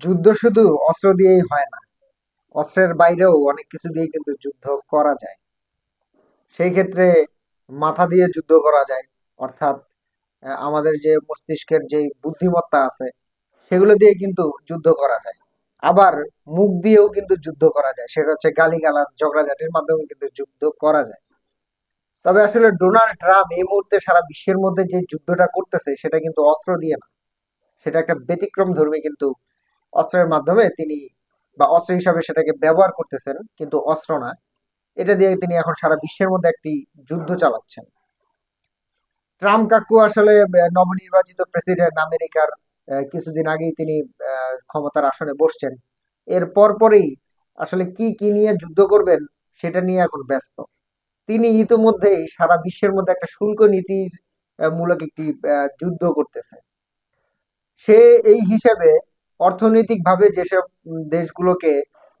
যুদ্ধ শুধু অস্ত্র দিয়েই হয় না, অস্ত্রের বাইরেও অনেক কিছু দিয়ে কিন্তু যুদ্ধ করা যায়। সেই ক্ষেত্রে মাথা দিয়ে যুদ্ধ করা যায়, অর্থাৎ আমাদের যে মস্তিষ্কের যে বুদ্ধিমত্তা আছে, সেগুলো দিয়ে কিন্তু যুদ্ধ করা যায়। আবার মুখ দিয়েও কিন্তু যুদ্ধ করা যায়, সেটা হচ্ছে গালিগালাজ, ঝগড়াঝাটির মাধ্যমে কিন্তু যুদ্ধ করা যায়। তবে আসলে ডোনাল্ড ট্রাম্প এই মুহূর্তে সারা বিশ্বের মধ্যে যে যুদ্ধটা করতেছে, সেটা কিন্তু অস্ত্র দিয়ে না। সেটা একটা ব্যতিক্রম ধর্মী কিন্তু অস্ত্রের মাধ্যমে তিনি বা অস্ত্র হিসাবে সেটাকে ব্যবহার করতেছেন, কিন্তু অস্ত্র না। এটা দিয়ে তিনি এখন সারা বিশ্বের মধ্যে একটি যুদ্ধ চালাচ্ছেন। ট্রাম্প কাকু আসলে নবনির্বাচিত প্রেসিডেন্ট আমেরিকার কিছুদিন আগেই তিনি ক্ষমতার আসনে বসছেন। এর পরপরই আসলে কি কি নিয়ে যুদ্ধ করবেন সেটা নিয়ে এখন ব্যস্ত। তিনি ইতিমধ্যেই সারা বিশ্বের মধ্যে একটা শুল্ক নীতির মূলক একটি যুদ্ধ করতেছে সে এই হিসেবে অর্থনৈতিকভাবে যেসব দেশগুলোকে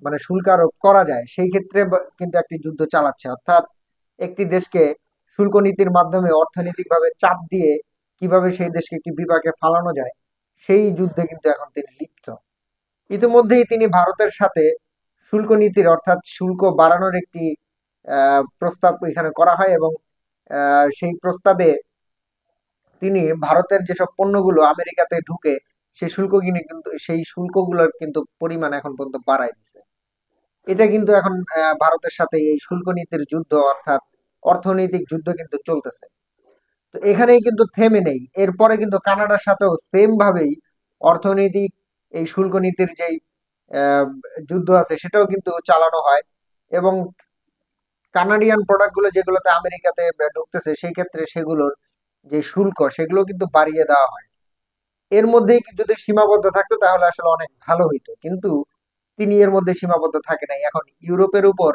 মানে শুল্ক আরোপ করা যায়, সেই ক্ষেত্রে কিন্তু একটি যুদ্ধ চালাচ্ছে। অর্থাৎ একটি দেশকে শুল্ক নীতির মাধ্যমে অর্থনৈতিকভাবে চাপ দিয়ে কীভাবে সেই দেশকে একটি বিপাকে ফালানো যায়, সেই যুদ্ধে কিন্তু এখন তিনি লিপ্ত। ইতিমধ্যেই তিনি ভারতের সাথে শুল্ক নীতির, অর্থাৎ শুল্ক বাড়ানোর একটি প্রস্তাব এখানে করা হয় এবং সেই প্রস্তাবে তিনি ভারতের যেসব পণ্যগুলো আমেরিকাতে ঢুকে সেই শুল্ক কিনে কিন্তু, সেই শুল্কগুলোর কিন্তু পরিমাণ এখন পর্যন্ত বাড়ায় দিছে। এটা কিন্তু এখন ভারতের সাথে এই শুল্ক নীতির যুদ্ধ অর্থাৎ অর্থনৈতিক যুদ্ধ কিন্তু চলতেছে। তো এখানেই কিন্তু থেমে নেই। এরপরে কিন্তু কানাডার সাথেও সেম ভাবেই অর্থনৈতিক এই শুল্ক নীতির যেই যুদ্ধ আছে সেটাও কিন্তু চালানো হয় এবং কানাডিয়ান প্রোডাক্টগুলো যেগুলোতে আমেরিকাতে ঢুকতেছে, সেই ক্ষেত্রে সেগুলোর যে শুল্ক সেগুলো কিন্তু বাড়িয়ে দেওয়া হয়। এর মধ্যেই যদি সীমাবদ্ধ থাকতো, তাহলে আসলে অনেক ভালো হইতো। কিন্তু তিনি এর মধ্যে সীমাবদ্ধ থাকে নাই। এখন ইউরোপের উপর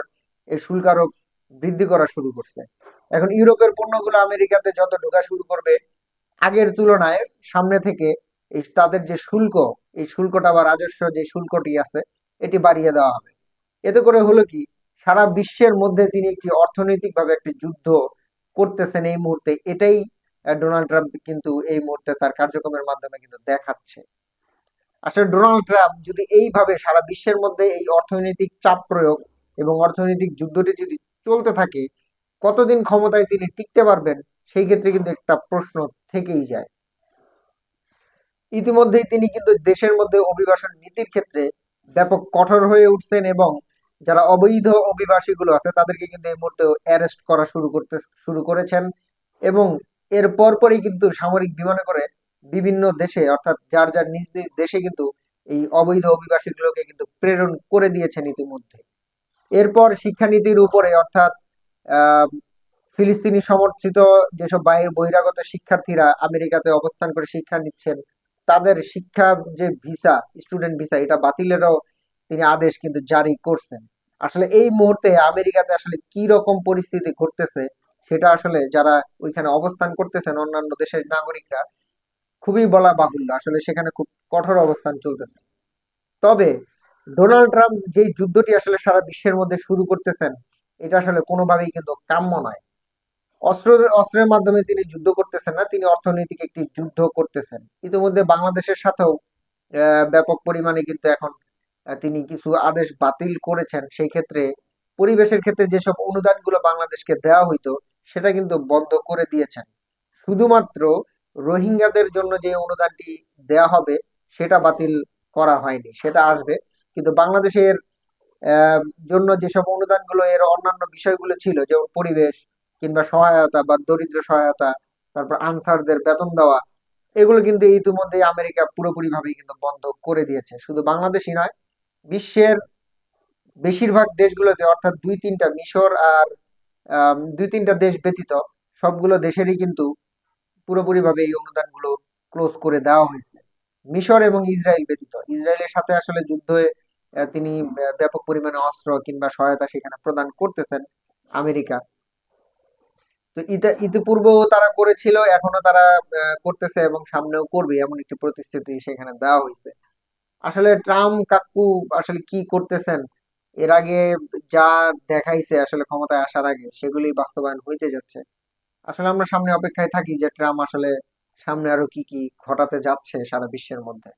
এই শুল্ক আরোপ বৃদ্ধি করা শুরু করছে। এখন ইউরোপের পণ্যগুলো আমেরিকাতে যত ঢোকা শুরু করবে, আগের তুলনায় সামনে থেকে এই তাদের যে শুল্ক, এই শুল্কটা বা রাজস্ব যে শুল্কটি আছে, এটি বাড়িয়ে দেওয়া হবে। এতে করে হলো কি, সারা বিশ্বের মধ্যে তিনি একটি অর্থনৈতিকভাবে একটি যুদ্ধ করতেছেন এই মুহূর্তে। এটাই ডোনাল্ড ট্রাম্প কিন্তু এই মুহূর্তে তার কার্যক্রমের মাধ্যমে কিন্তু দেখাচ্ছে। আসলে ডোনাল্ড ট্রাম্প যদি এইভাবে সারা বিশ্বের মধ্যে এই অর্থনৈতিক চাপ প্রয়োগ এবং অর্থনৈতিক যুদ্ধটি যদি চলতে থাকে, কতদিন ক্ষমতায় তিনি টিকতে পারবেন সেই ক্ষেত্রে কিন্তু একটা প্রশ্ন থেকেই যায়। ইতিমধ্যেই তিনি কিন্তু দেশের মধ্যে অভিবাসন নীতির ক্ষেত্রে ব্যাপক কঠোর হয়ে উঠছেন এবং যারা অবৈধ অভিবাসীগুলো আছে তাদেরকে কিন্তু এই মুহূর্তে অ্যারেস্ট করা শুরু করতে, শুরু করেছেন এবং এর পরপরই কিন্তু সামরিক বিমানে করে বিভিন্ন দেশে, অর্থাৎ যার যার নিজ নিজ দেশে কিন্তু এই অবৈধ অভিবাসীগুলোকে কিন্তু প্রেরণ করে দিয়েছেন ইতিমধ্যে। এরপর শিক্ষানীতির উপরে, অর্থাৎ ফিলিস্তিনি সমর্থিত যেসব বাইরে বহিরাগত শিক্ষার্থীরা আমেরিকাতে অবস্থান করে শিক্ষা নিচ্ছেন, তাদের শিক্ষা যে ভিসা, স্টুডেন্ট ভিসা, এটা বাতিলেরও তিনি আদেশ কিন্তু জারি করছেন। আসলে এই মুহূর্তে আমেরিকাতে আসলে কি রকম পরিস্থিতি ঘটতেছে সেটা আসলে যারা ওইখানে অবস্থান করতেছেন অন্যান্য দেশের নাগরিকরা, খুবই বলা বাহুল্য। আসলে সেখানে খুব কঠোর অবস্থান চলতেছে। তবে ডোনাল্ড ট্রাম্প যে যুদ্ধটি আসলে সারা বিশ্বের মধ্যে শুরু করতেছেন, এটা আসলে কোনোভাবেই কিন্তু কাম্য নয়। অস্ত্র, অস্ত্রের মাধ্যমে তিনি যুদ্ধ করতেছেন না, তিনি অর্থনৈতিক একটি যুদ্ধ করতেছেন। ইতিমধ্যে বাংলাদেশের সাথেও ব্যাপক পরিমাণে কিন্তু এখন তিনি কিছু আদেশ বাতিল করেছেন। সেই ক্ষেত্রে, পরিবেশের ক্ষেত্রে যেসব অনুদানগুলো বাংলাদেশকে দেওয়া হইতো সেটা কিন্তু বন্ধ করে দিয়েছেন। শুধুমাত্র রোহিঙ্গাদের জন্য যে অনুদানটি দেয়া হবে, সেটা বাতিল করা হয়নি, সেটা আসবে। কিন্তু বাংলাদেশের জন্য যেসব অনুদানগুলো এর অন্যান্য বিষয়গুলো ছিল, যেমন পরিবেশ কিংবা সহায়তা বা দরিদ্র সহায়তা, তারপর আনসারদের বেতন দেওয়া, এগুলো কিন্তু ইতিমধ্যে আমেরিকা পুরোপুরি ভাবে কিন্তু বন্ধ করে দিয়েছে। শুধু বাংলাদেশই নয়, বিশ্বের বেশিরভাগ দেশগুলোতে অর্থাৎ দুই তিনটা মিশর আর দুই তিনটা দেশ ব্যতীত সবগুলো দেশেরই কিন্তু পুরোপুরি ভাবে এই অনুদানগুলো ক্লোজ করে দেওয়া হয়েছে। মিশর এবং ইসরায়েল ব্যতীত। ইসরায়েলের সাথে আসলে যুদ্ধে তিনি ব্যাপক পরিমাণে অস্ত্র কিংবা সহায়তা সেখানে প্রদান করতেছেন আমেরিকা। তো ইতা, ইতিপূর্বেও তারা করেছিল এখনও তারা করতেছে এবং সামনেও করবে এমন একটি প্রতিশ্রুতি সেখানে দেওয়া হয়েছে। আসলে ট্রাম্প কাকু আসলে কি করতেছেন? এর আগে যা দেখাইছে আসলে ক্ষমতায় আসার আগে সেগুলি বাস্তবায়ন হইতে যাচ্ছে। আসলে আমরা সামনে অপেক্ষায় থাকি যে ট্রাম্প আসলে সামনে আরও কি কি ঘটাতে যাচ্ছে সারা বিশ্বের মধ্যে।